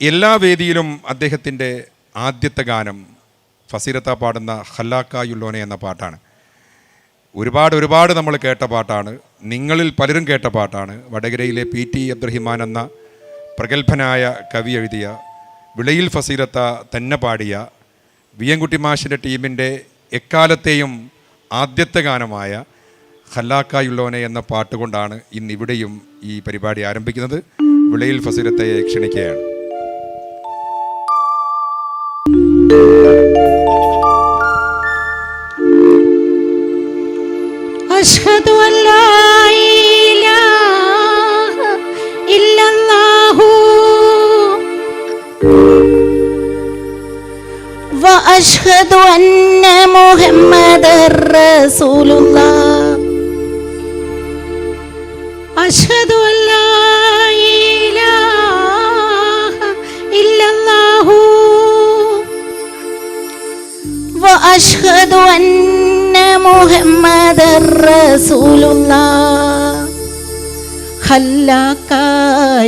എല്ലാ വേദിയിലും അദ്ദേഹത്തിന്റെ ആദ്യത്തെ ഗാനം ഫസീരത്ത പാടുന്ന ഹല്ലാക്കായുള്ളോനെ എന്ന പാട്ടാണ്. ഒരുപാട് ഒരുപാട് നമ്മൾ കേട്ട പാട്ടാണ്. നിങ്ങളിൽ പലരും കേട്ട പാട്ടാണ്. വടകരയിലെ പി ടി അബ്ദുറഹിമാൻ എന്ന പ്രഗത്ഭനായ കവി എഴുതിയ വിളയിൽ ഫസീലത്ത തന്നെ പാടിയ വിയൻകുട്ടി മാഷിന്റെ ടീമിന്റെ എക്കാലത്തെയും ആദ്യത്തെ ഗാനമായ ഹല്ലാക്കായുള്ളോനെ എന്ന പാട്ടുകൊണ്ടാണ് ഇന്ന് ഇവിടെയും ഈ പരിപാടി ആരംഭിക്കുന്നത്. വിളയിൽ ഫസീലത്തയെ ക്ഷണിക്കുകയാണ്. أشهد أن لا إله إلا الله. وأشهد أن محمد رسول الله. أشهد أن لا إله إلا الله. وأشهد أن മുഹമ്മദ്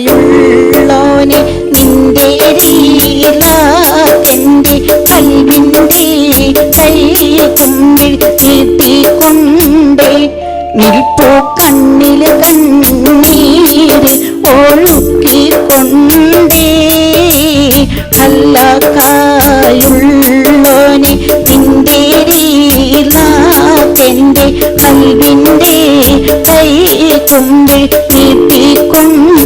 ഹല്ലാക്കായുള്ളോനെ നിന്റെ രീലാക്കെന്റെ കൽവിന്റെ കൈക്കുമ്പിൽ നീട്ടിക്കൊണ്ട് നിൽപ്പോ കണ്ണിൽ കണ്ണീര് ഒഴുക്കിക്കൊണ്ടേ ഹല്ലാക്ക കൈകുമ്പിൽ നീട്ടിക്കൊണ്ടേ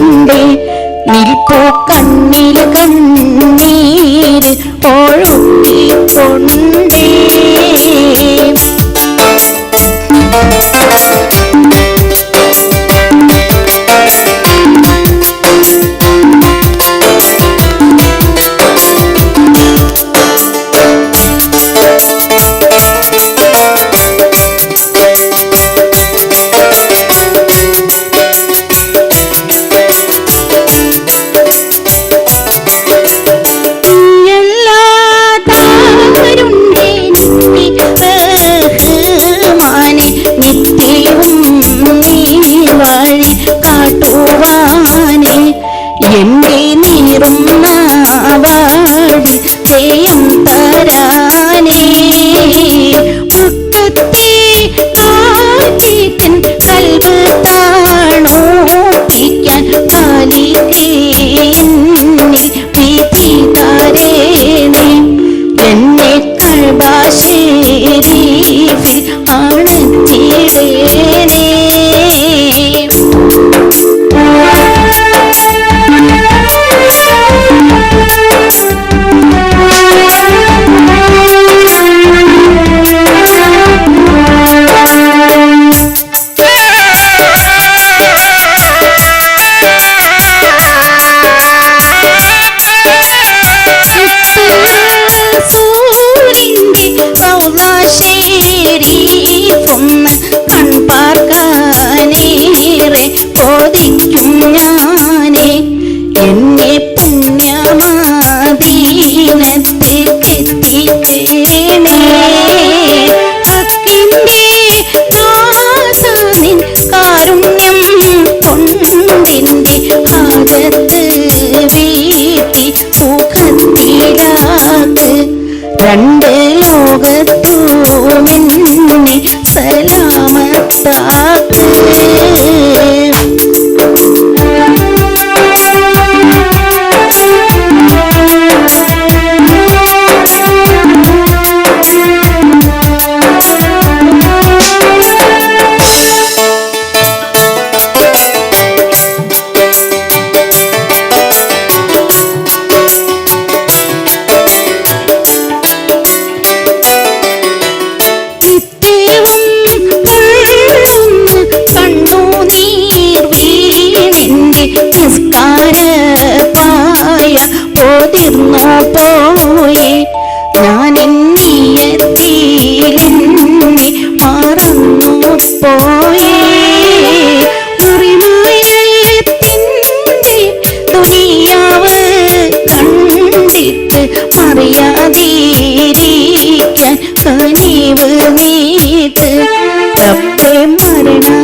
വാക്ക് രണ്ട് ലോകത്തൂർ സലാമത്താ. പോയി ഞാൻ എന്നീയത്തിലെന്നെ മറന്നു പോയേ കണ്ടിട്ട് മറിയാതിരിക്കാൻ കനിവ് നീത്ത് തപ്പേ മരണ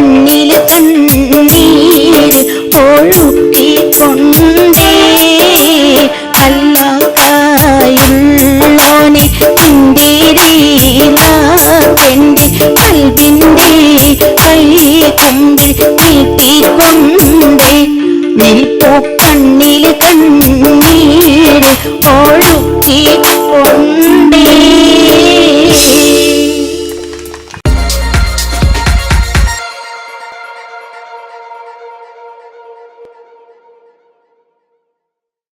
കണ്ണിൽ കണ്ണീര് ഒഴുക്കിക്കൊണ്ടേ അല്ലാക്കായുള്ളോനെ നിന്റെ എന്റെ കൽവിന്റെ കൈ കുമ്പിൽ നീട്ടിക്കൊണ്ടേ. നിൽപ്പോ കണ്ണിൽ കണ്ണീര് ഓ